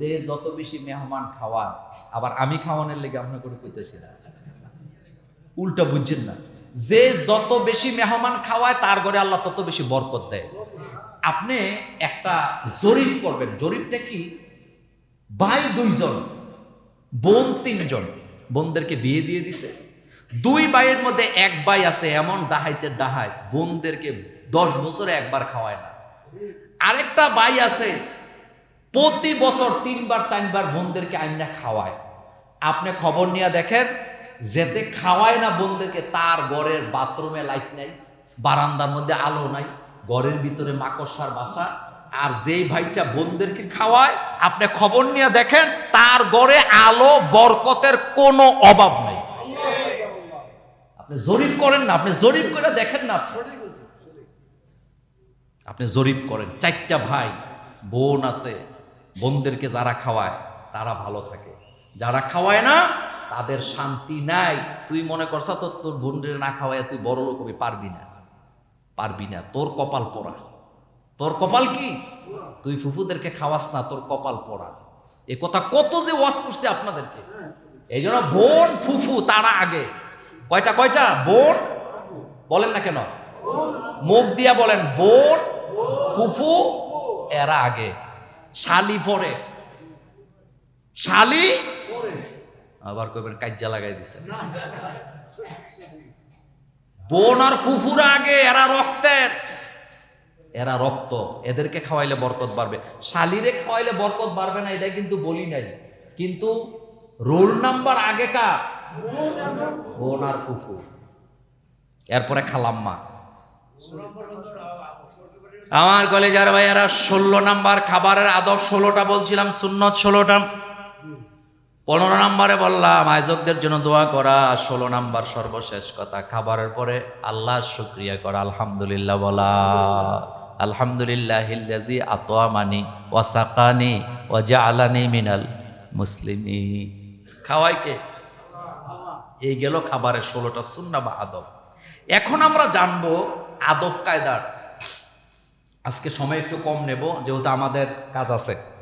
যে যত বেশি মেহমান খাওয়ান, আবার আমি খাওয়ানোর লেগে আপনার করে কইতেছি না। উল্টা বুঝছেন না। যে যত বেশি মেহমান খাওয়ায়, তার ঘরে আল্লাহ তত বেশি বরকত দেয়। আপনি একটা জরিপ করবেন। জরিপটা কি? ভাই দুইজন, বোন তিনজন। বোনদেরকে বিয়ে দিয়ে দিছে। দুই ভাইয়ের মধ্যে এক ভাই আছে এমন ডাহাইতে ডাহাই বোনদেরকে দশ বছরে একবার খাওয়ায় না। আরেকটা ভাই আছে প্রতি বছর তিনবার, চারবার বোনদেরকে আইনা খাওয়ায় আপনি খবর নিয়ে দেখেন, যেতে খাওয়ায় না বোনদেরকে, তার ঘরের বাথরুমে লাইট নাই, বারান্দার মধ্যে আলো নাই, ঘরের ভিতরে মাকড়সার বাসা, আর যেই ভাইটা বোনদেরকে খাওয়ায়, আপনি খবর নিয়ে দেখেন, তার ঘরে আলো, বরকতের কোনো অভাব নাই আপনি জরিপ করেন না, আপনি জরিপ করে দেখেন না আপনি। জরিপ করেন, চারটা ভাই, বোন আছে বোনদেরকে যারা খাওয়ায়, তারা ভালো থাকে। যারা খাওয়ায় না, তাদের শান্তি নাই। তুই মনে করছ, তো তোর বোনদের না খাওয়ায় তুই বড় লোক হবি, পারবি না। পারবি না। তোর কপাল পড়া। তোর কপাল কি? তুই ফুফুদেরকে খাওয়াস না, তোর কপাল পড়া। এ কথা কত যে ওয়াজ করছে আপনাদেরকে। এই জন্য বোন, ফুফু, তারা আগে। কয়টা কয়টা? বোন? বলেন না কেন? মুখ দিয়া বলেন, বোন, ফুফু, এরা আগে। শালি পরে। শালি? আবার কইবেন কাজ্জা লাগাই দিছে। বোন আর ফুফুরা আগে এরা রক্তের। এরা রক্ত এদেরকে খাওয়াইলে বরকত বাড়বে। শালিরে খাওয়াইলে বরকত বাড়বে না এটা কিন্তু বলি নাই। কিন্তু রোল নাম্বার আগেটা বোন আর ফুফু। এরপরে খালাম্মা। আমার কলেজার ভাইয়ারা, ষোলো নাম্বার খাবারের আদব ষোলোটা বলছিলাম, সুন্নত ষোলোটা। পনেরো নাম্বারে বললাম, আয়োজকদের জন্য দোয়া করা, ষোলো নাম্বার সর্বশেষ কথা। খাবারের পরে আল্লাহ শুক্রিয়া করা, আলহামদুলিল্লাহ বলা। আলহামদুলিল্লাহ হিল্লাজি আতোয়ামানি ওয়াসাকানি ওয়াজা আলানি মিনাল মুসলিমি খাওয়াই কে? এই গেল খাবারের ষোলোটা সুন্না বা আদব। এখন আমরা জানব আদব কায়দার। আজকে সময় একটু কম নেব যেহেতু আমাদের কাজ আছে।